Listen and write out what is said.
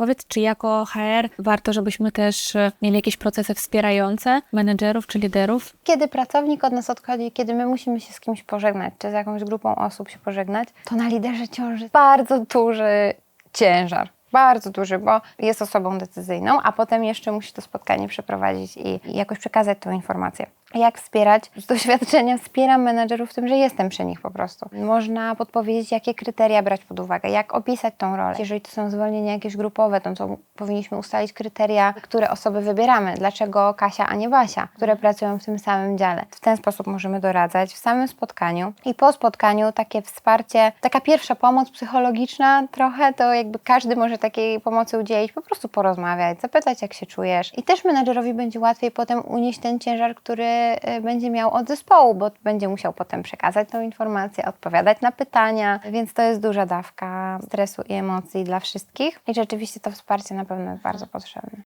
Powiedz, czy jako HR warto, żebyśmy też e, mieli jakieś procesy wspierające menedżerów czy liderów? Kiedy pracownik od nas odchodzi, kiedy my musimy się z kimś pożegnać, czy z jakąś grupą osób się pożegnać, to na liderze ciąży bardzo duży ciężar. Bardzo duży, bo jest osobą decyzyjną, a potem jeszcze musi to spotkanie przeprowadzić i, i jakoś przekazać tą informację. Jak wspierać? Z doświadczenia wspieram menedżerów w tym, że jestem przy nich po prostu. Można podpowiedzieć, jakie kryteria brać pod uwagę, jak opisać tą rolę. Jeżeli to są zwolnienia jakieś grupowe, to, to powinniśmy ustalić kryteria, które osoby wybieramy. Dlaczego Kasia, a nie Basia, które pracują w tym samym dziale. W ten sposób możemy doradzać w samym spotkaniu i po spotkaniu takie wsparcie, taka pierwsza pomoc psychologiczna trochę, to jakby każdy może takiej pomocy udzielić, po prostu porozmawiać, zapytać jak się czujesz. I też menedżerowi będzie łatwiej potem unieść ten ciężar, który będzie miał od zespołu, bo będzie musiał potem przekazać tą informację, odpowiadać na pytania, więc to jest duża dawka stresu i emocji dla wszystkich i rzeczywiście to wsparcie na pewno jest bardzo potrzebne.